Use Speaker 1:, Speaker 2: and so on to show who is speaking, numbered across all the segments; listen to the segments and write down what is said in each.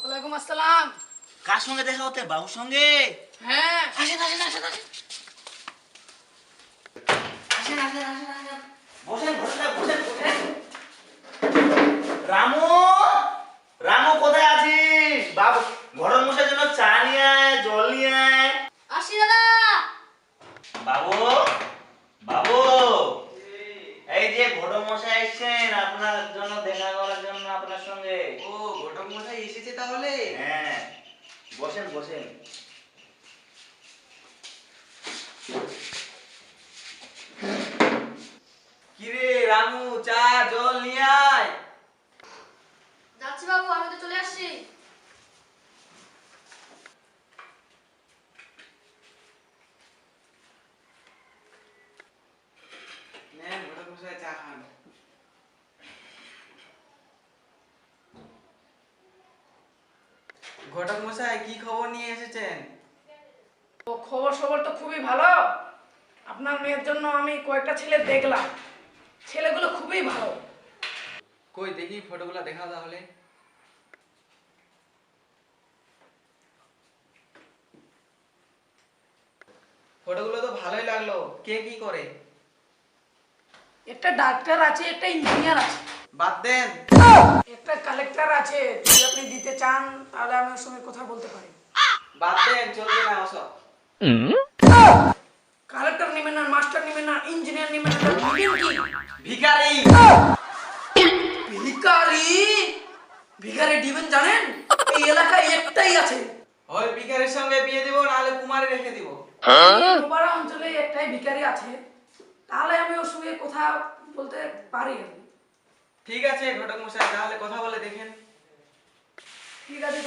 Speaker 1: ওয়ালাইকুম আসসালাম।
Speaker 2: কার সঙ্গে দেখা হতে? বাবুর সঙ্গে?
Speaker 1: হ্যাঁ।
Speaker 2: আসেন আসেন আসেন আসেন। বাবু। এই যে ঘটক মশাই এসেছেন আপনার জন্য দেখা করার জন্য আপনার সঙ্গে।
Speaker 3: ও ঘটক মশাই তাহলে?
Speaker 2: হ্যাঁ। বসেন বসেন।
Speaker 3: কিরে রামু চা জল নিয়ে আয়।
Speaker 1: যাচ্ছি বাবু আমি তো চলে আসছি
Speaker 3: নেন ঘটক মশাই চা খান ঘটক মশাই কি খবর নিয়ে এসেছেন?
Speaker 4: তো খবর সবর তো খুবই ভালো। আপনার মেয়ের জন্য আমি কয়েকটা ছেলে দেখলাম। ছেলেগুলো খুবই ভালো।
Speaker 3: কই দেখি ফটোগুলো দেখাও তাহলে। ফটোগুলো তো ভালোই লাগল। কে কি করে?
Speaker 4: একটা ডাক্তার আছে একটা ইঞ্জিনিয়ার আছে।
Speaker 3: বাদ দেন।
Speaker 4: একটা কালেক্টর আছে। চান তাহলে আমি ওর সঙ্গে কথা বলতে পারি।
Speaker 3: বাদ দেন চলবে না ওসব।
Speaker 4: কালেক্টর নেবেন না মাস্টার নেবেন না ইঞ্জিনিয়ার নেবেন না
Speaker 3: ভিখারি
Speaker 4: ভিখারি। ভিখারি? দিবেন জানেন? এই এলাকায় একটাই আছে।
Speaker 3: হয় ভিখারির সঙ্গে বিয়ে দিব নাহলে কুমারে রেখে দিব।
Speaker 4: মোবারা অঞ্চলে একটাই ভিখারি আছে। তাহলে আমি ওর সঙ্গে কথা বলতে পারি
Speaker 3: ঠিক আছে ঘটক মশাই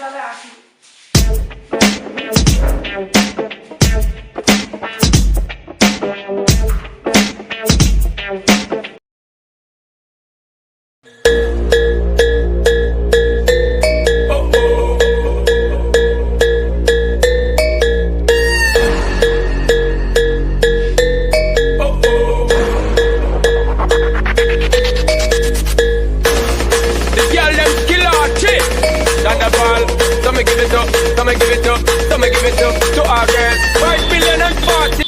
Speaker 4: এইভাবে আসি?
Speaker 5: It up, so me give it up, so me give it up to our girls. Five billion and forty.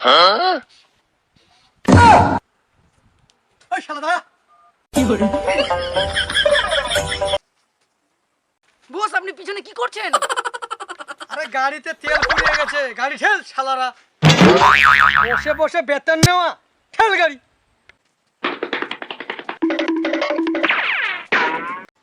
Speaker 5: Huh? Ah! Oh, shall I?
Speaker 4: বস আপনি পিছনে কি করছেন
Speaker 6: আরে গাড়িতে তেল ফুরিয়ে গেছে গাড়ি ঠেল শালারা বসে বসে বেতন নেওয়া ঠেল গাড়ি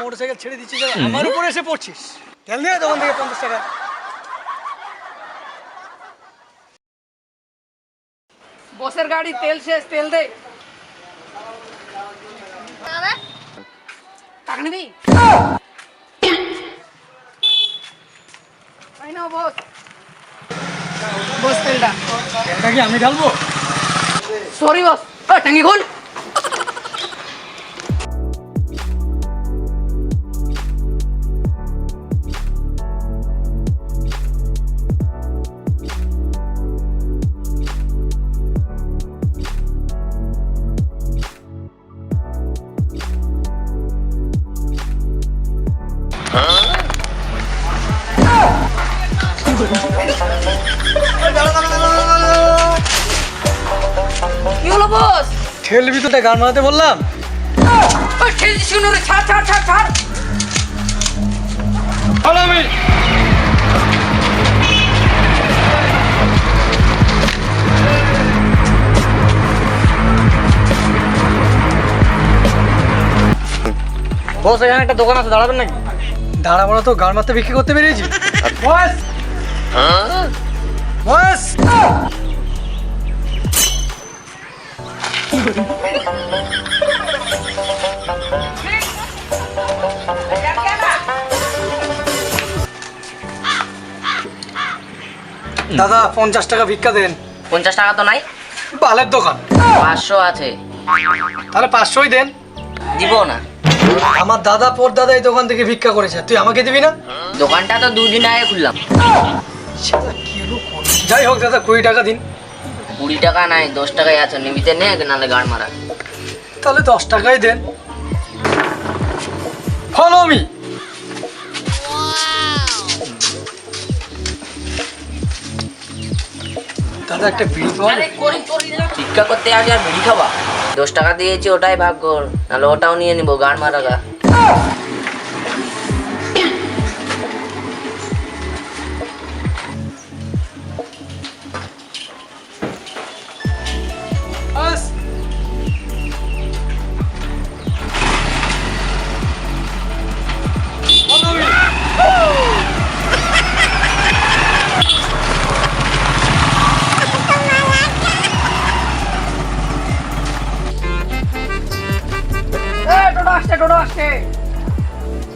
Speaker 6: Motorcycle ছেড়ে দিচ্ছিস আমার উপরে এসে পড়ছিস। তেল নিয়ে তখন থেকে পঞ্চাশ টাকা।
Speaker 4: বসের গাড়ি তেল শেষ তেল দে। টাকা নিবি?
Speaker 6: I know, boss.
Speaker 4: Boss, tell that. Sorry, boss. Oh, tangi khol.
Speaker 6: ঠেলবি তো গান মারাতে বললাম?
Speaker 4: ঠেলছি শুনো রে ছাড় ছাড় ছাড় ছাড়।
Speaker 6: বস এখানে একটা দোকান আছে দাঁড়াবেন নাকি? দাঁড়াবো না তো গান মারতে বিক্রি করতে বেরিয়েছি। বস। বস। দাদা পঞ্চাশ টাকা ভিক্ষা দেন।
Speaker 7: পঞ্চাশ টাকা তো নাই।
Speaker 6: বালের দোকান।
Speaker 7: পাঁচশো আছে।
Speaker 6: তাহলে পাঁচশোই দেন।
Speaker 7: দিব না।
Speaker 6: আমার দাদা পর দাদা এই দোকান থেকে ভিক্ষা করেছে। তুই আমাকে দিবি না?
Speaker 7: দোকানটা তো দুদিন আগে খুললাম।
Speaker 6: যাই হোক দাদা কুড়ি টাকা দিন।
Speaker 7: কুড়ি টাকা নাই দশ টাকায় আছে নিবিতে নে নাহলে গাড় মারা।
Speaker 6: তাহলে দশ টাকাই দেন। ফলো মি দাদা একটা বিল পাওয়া
Speaker 7: ভিক্ষা করতে আসি আর বিড়ি খাবা? দশ টাকা দিয়েছি ওটাই ভাগ কর নাহলে ওটাও নিয়ে নিবো গাড় মারা গা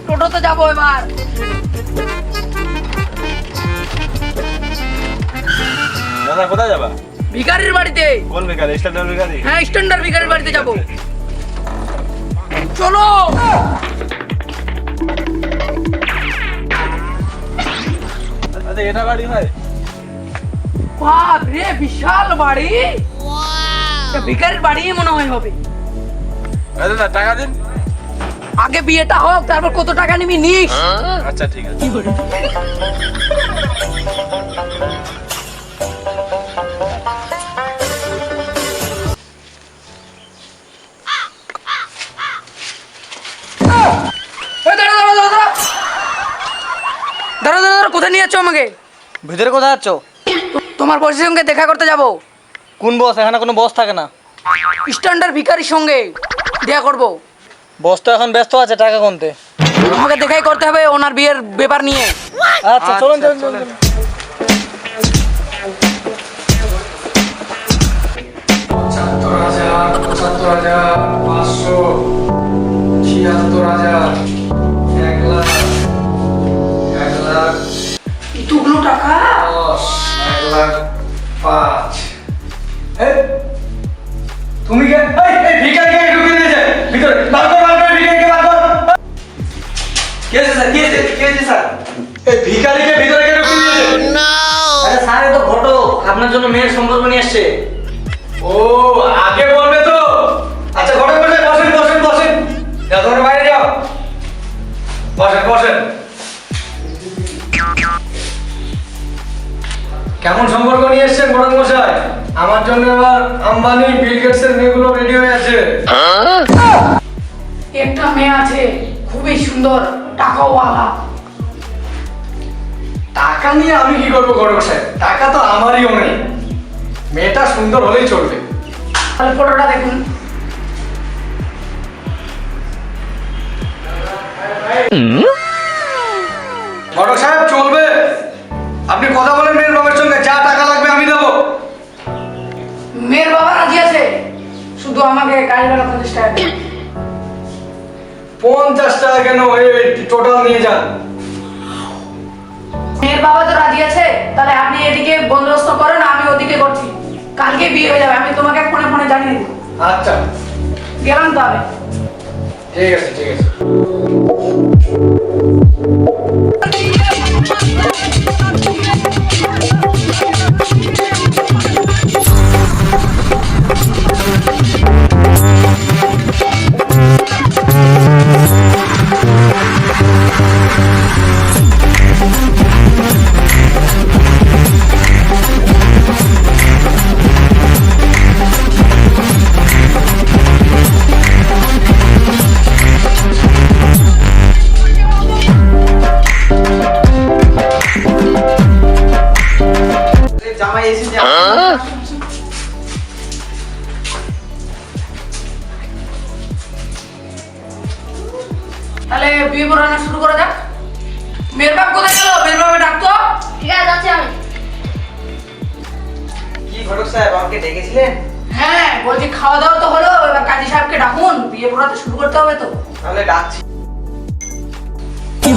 Speaker 4: টোটোতে যাব এবার।
Speaker 3: দাদা কোথায় যাবা?
Speaker 4: ভিখারির বাড়িতে।
Speaker 3: কোন বেকার স্ট্যান্ডার্ড বেকারি
Speaker 4: হ্যাঁ স্ট্যান্ডার্ড ভিখারির বাড়িতে যাব। চলো।
Speaker 3: এটা বাড়ি হয়?
Speaker 4: বাপ রে বিশাল বাড়ি। এটা ভিখারির বাড়ি মনে হয় হবে।
Speaker 3: দাদা টাকা দিন।
Speaker 4: আগে বিয়েটা হোক তারপর কত টাকা নিবি নিস।
Speaker 3: আচ্ছা ঠিক আছে।
Speaker 4: দাঁড়া দাঁড়া দাঁড়া কোথায় নিয়ে যাচ্ছ আমাকে?
Speaker 6: ভিতরে কোথায় যাচ্ছ?
Speaker 4: তোমার বসের সঙ্গে দেখা করতে যাব।
Speaker 6: কোন বস? এখানে কোনো বস থাকে না।
Speaker 4: স্ট্যান্ডার্ড ভিখারির সঙ্গে দেখা করব।
Speaker 6: বস তো এখন ব্যস্ত আছে টাকা গুনতে।
Speaker 4: আমাকে দেখাই করতে হবে ওনার বিয়ের ব্যাপার নিয়ে।
Speaker 6: আচ্ছা চলুন চলুন চলুন। পঁচাত্তর হাজার পঁচাত্তর হাজার পাঁচশো ছিয়াত্তর হাজার এক লাখ এক লাখ
Speaker 4: এতগুলো টাকা?
Speaker 6: দশ এক লাখ পাঁচ। তুমি কে? এই,
Speaker 3: কি স্যার কি স্যার
Speaker 6: এই ভিখারিকে ভিতরে
Speaker 2: আরে স্যার তো ঘটো আপনার জন্য মেয়ের সম্পর্ক নিয়ে আসছে
Speaker 6: ও আগে বলবে তো। আচ্ছা বসেন বসেন বসেন। যাও তোমরা বাইরে যাও। বসেন বসেন। কেমন সম্পর্ক নিয়ে এসছেন বড় মশাই? আমার জন্য আবার আম্বানি বিল গেটস এর মেয়েগুলো রেডি হয়ে আছে।
Speaker 4: একটা মেয়ে আছে খুবই সুন্দর। টাকাওয়ালা।
Speaker 6: টাকা নিয়ে আমি কি করব গরম সাহেব? টাকা তো মেয়েটা সুন্দর হলেই চলবে।
Speaker 4: তাহলে ফটোটা দেখুন।
Speaker 6: সাহেব চলবে। আপনি কথা বলেন মেয়ের বাবার সঙ্গে যা টাকা লাগবে আমি দেবো।
Speaker 4: মেয়ের বাবা রাজি আছে? শুধু আমাকে গাড়ি ভাড়া পঞ্চাশ টাকা।
Speaker 6: পঞ্চাশ টাকা কেন টোটাল নিয়ে যান?
Speaker 4: মেয়ের বাবা তো রাজি আছে তাহলে আপনি এদিকে বন্দোবস্ত করেন আমি ওদিকে করছি। কালকে বিয়ে হয়ে যাবে আমি তোমাকে ফোনে ফোনে জানিয়ে দেবো।
Speaker 6: আচ্ছা।
Speaker 4: গেলাম তাহলে।
Speaker 6: ঠিক আছে ঠিক আছে।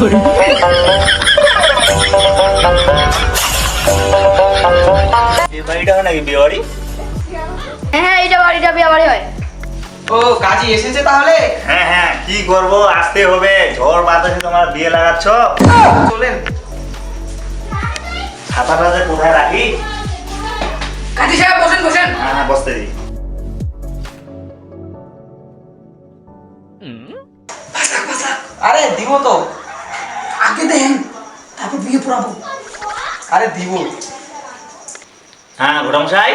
Speaker 4: হয়
Speaker 2: নাকি বিয়ে বাড়ি
Speaker 1: হ্যাঁ হ্যাঁ এইটা বাড়িটা বিয়ে বাড়ি হয়।
Speaker 3: ও কাজী এসেছে তাহলে?
Speaker 2: হ্যাঁ হ্যাঁ কি করব? আসতে হবে। ঝড় বাতাসে তোমার বিয়ে লাগাচ্ছ?
Speaker 3: চলেন।
Speaker 2: ছাতাটা যে কোথায় রাখি?
Speaker 4: কাজী সাহেব বসেন বসেন।
Speaker 2: হ্যাঁ হ্যাঁ বসতে দিই
Speaker 3: আরে দিব তো।
Speaker 4: বিয়ে পড়াবো।
Speaker 3: আরে দিব।
Speaker 2: হ্যাঁ ঘোড়ামশাই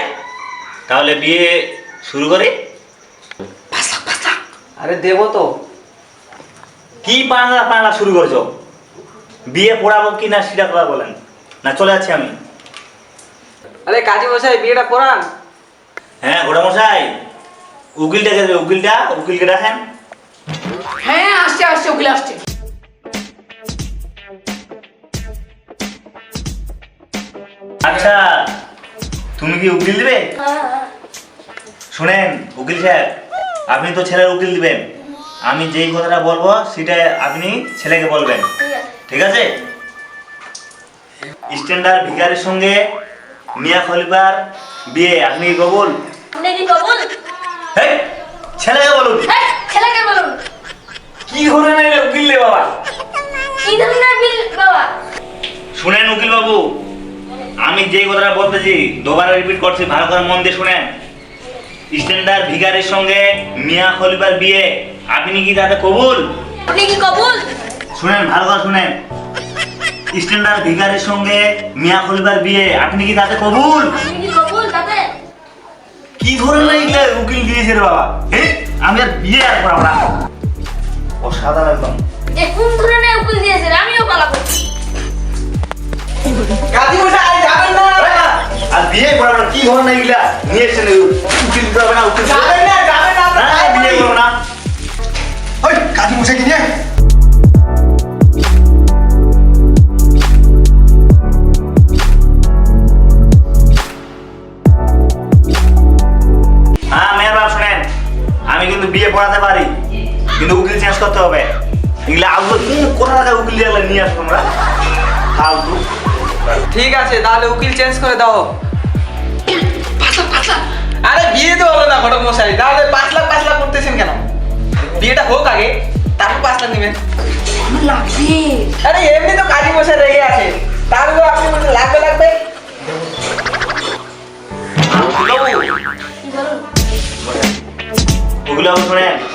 Speaker 2: তাহলে বিয়ে শুরু করি?
Speaker 3: আরে দেব তো।
Speaker 2: কি শুরু করছ? বিয়ে পড়াবো কি না সেটা কথা বলেন। না চলে যাচ্ছি আমি।
Speaker 3: আরে কাজী মশাই বিয়েটা পড়ান।
Speaker 2: হ্যাঁ ঘোড়ামশাই উকিলটাকে দেবে? উকিলটা উকিলকে রাখেন
Speaker 4: হ্যাঁ আসছে আসছে উকিল আসছে।
Speaker 2: আচ্ছা তুমি কি উকিল দিবে? শুনেন উকিল সাহেব আপনি তো ছেলের উকিল দিবেন। আমি যেই কথাটা বলব সেটা আপনি ছেলেকে বলবেন।
Speaker 1: ঠিক আছে?
Speaker 2: স্ট্যান্ডার্ড ভিকারের সঙ্গে মিয়া খলিফার বিয়ে আপনি কি কবুল?
Speaker 1: আপনি কি কবুল?
Speaker 2: ছেলেকে বলুন। আমি যেই কথাটা বলতেছি দুবার রিপিট করছি ভালো করে মন দিয়ে শুনেন। স্ট্যান্ডার্ড ভিকারের সঙ্গে মিয়া খলিফার বিয়ে আপনি কি তাতে কবুল?
Speaker 1: আপনি কি কবুল?
Speaker 2: শুনেন ভালো করে শুনেন। স্ট্যান্ডার্ড ভিকারের সঙ্গে মিয়া খলিফার বিয়ে আপনি কি তাতে কবুল?
Speaker 1: আপনি কি কবুল তাতে?
Speaker 2: কি ধরনের এগুলা উকিল দিয়েছে রে বাবা? হে আমি আর বিয়ে আর করাবো না। অসাধারণ একদম।
Speaker 1: এ কোন ধরনের উকিল দিয়েছে রে? আমিও পালাবো।
Speaker 3: কাজী মশাই
Speaker 2: বিয়ে করাবো না কি ধরনের এগুলা? নিয়ে এসেছেন উকিল দিতে হবে না উকিল
Speaker 3: যাবেন না যাবেন না
Speaker 2: না, বিয়ে। করব না।
Speaker 6: ওই কাজী মশাই কি নিয়ে?
Speaker 2: হ্যাঁ আমি কিন্তু বিয়ে পড়াতে পারি কিন্তু উকিল চেঞ্জ করতে হবে। এগুলা আউট কোথা থেকে উকিল দিয়ে নিয়ে আসব আমরা? ফালতু।
Speaker 3: ঠিক আছে তাহলে উকিল চেঞ্জ করে দাও। আরে বিয়ে তো হলো না ঘটক মশাই তাহলে পাঁচ লাখ পাঁচ লাখ করতেছেন কেন? বিয়েটা হোক আগে, তারপর পাঁচ লাখ নেবেন। আরে এমনি তো কাজী মশাই রেগে আছে। তারপর আপনি বলছেন লাগবে লাগবে।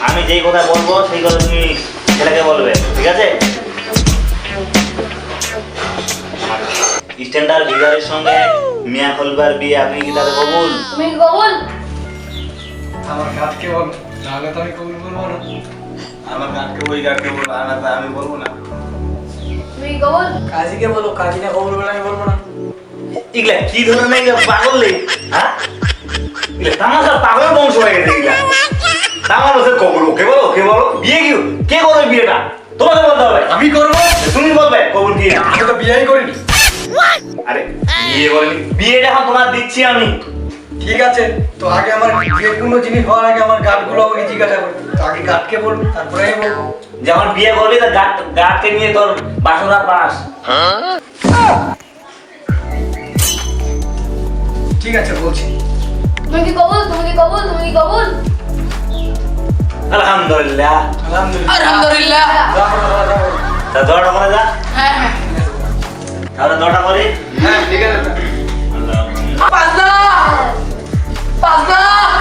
Speaker 2: আমি যেই কথা বলব, সেই কথা তুমি ছেলেকে বলবে, ঠিক আছে? স্ট্যান্ডার্ড ভিগারের সঙ্গে মিয়া খলবার বিয়ে আপনি কি তাদের কবুল?
Speaker 1: তুমি কি কবুল?
Speaker 6: আমার গাতকে বল নাহলে তো আমি কবুল বলব না।
Speaker 2: আমার গানকে ওই গানকে বলব আমি বলব না।
Speaker 1: তুমি কবুল?
Speaker 3: কাজীকে বলো কাজী না কবুল বলে আমি বলব না।
Speaker 2: এগুলা কি ধরনের এগুলা পাগল রে? হ্যাঁ? এগুলা তামাশা পাগল বংশ হয়ে গেছে এগুলা তামার বসে কবুল ওকে বলো ওকে বলো। বিয়ে কি কে করবে বিয়েটা? তোমাকে বলতে হবে।
Speaker 6: আমি করব?
Speaker 2: তুমি বলবে কবুল কি?
Speaker 6: আমি তো বিয়েই করিনি।
Speaker 2: আরে বিয়ে বলেনি বিয়েটা তোমার দিচ্ছি আমি।
Speaker 6: ঠিক আছে তো আগে আমার যে কোনো জিনিস হওয়ার আগে আমার গাটগুলো আমাকে জিজ্ঞাসা করবে তো আগে গাটকে বলব তারপরে আমি বলব।
Speaker 2: যখন বিয়ে করবি তো গাট গাটকে নিয়ে তোর বাসনা পাস
Speaker 6: ঠিক আছে বলছি।
Speaker 1: তুমি কি কবুল? তুমি কি কবুল? তুমি কি কবুল?
Speaker 2: আলহামদুলিল্লাহ।
Speaker 6: আলহামদুলিল্লাহ।
Speaker 4: আলহামদুলিল্লাহ।
Speaker 2: তা দরটা করে যা।
Speaker 4: হ্যাঁ হ্যাঁ।
Speaker 2: তাহলে দটা করে?
Speaker 3: হ্যাঁ ঠিক আছে।
Speaker 2: আল্লাহ
Speaker 4: পাঁচ লাখ পাঁচ লাখ